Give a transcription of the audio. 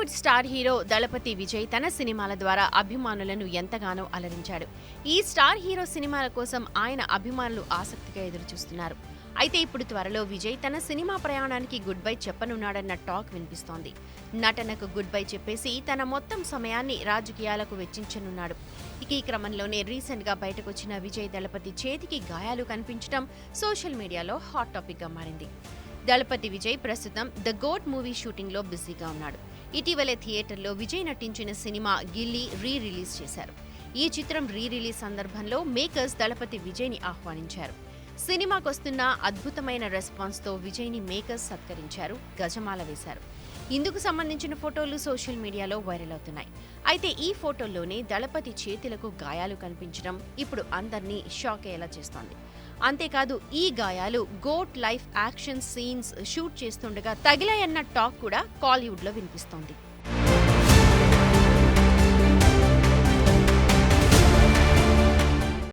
Bollywood star hero Thalapathy Vijay తన సినిమాల ద్వారా అభిమానులను ఎంతగానో అలరించాడు. ఈ స్టార్ హీరో సినిమాల కోసం ఆయన అభిమానులు ఆసక్తిగా ఎదురుచూస్తున్నారు. అయితే ఇప్పుడు త్వరలో విజయ్ తన సినిమా ప్రయాణానికి గుడ్ బై చెప్పనున్నాడన్న టాక్ వినిపిస్తోంది. నటనకు గుడ్ బై చెప్పేసి తన మొత్తం సమయాన్ని రాజకీయాలకు వెచ్చించనున్నాడు. ఇక ఈ క్రమంలోనే రీసెంట్గా బయటకొచ్చిన విజయ్ దళపతి చేతికి గాయాలు కనిపించడం సోషల్ మీడియాలో హాట్ టాపిక్గా మారింది. దళపతి విజయ్ ప్రస్తుతం ద గోట్ మూవీ షూటింగ్లో బిజీగా ఉన్నాడు. ఇటీవలే థియేటర్లో విజయ్ నటించిన సినిమా గిల్లీ రీ రిలీజ్ చేశారు. ఈ చిత్రం రీ రిలీజ్ సందర్భంలో మేకర్స్ దళపతి విజయ్ని ఆహ్వానించారు. సినిమాకొస్తున్న అద్భుతమైన రెస్పాన్స్తో విజయ్ని మేకర్స్ సత్కరించారు గజమాల వేశారు. ఇందుకు సంబంధించిన ఫోటోలు సోషల్ మీడియాలో వైరల్ అవుతున్నాయి. అయితే ఈ ఫోటోల్లోనే దళపతి చేతులకు గాయాలు కనిపించడం ఇప్పుడు అందరినీ షాక్ అయ్యేలా చేస్తోంది. అంతేకాదు ఈ గాయాలు goat life action scenes shoot చేస్తుండగా తగిలాయన్న టాక్ కూడా కాలీవుడ్లో వినిపిస్తోంది.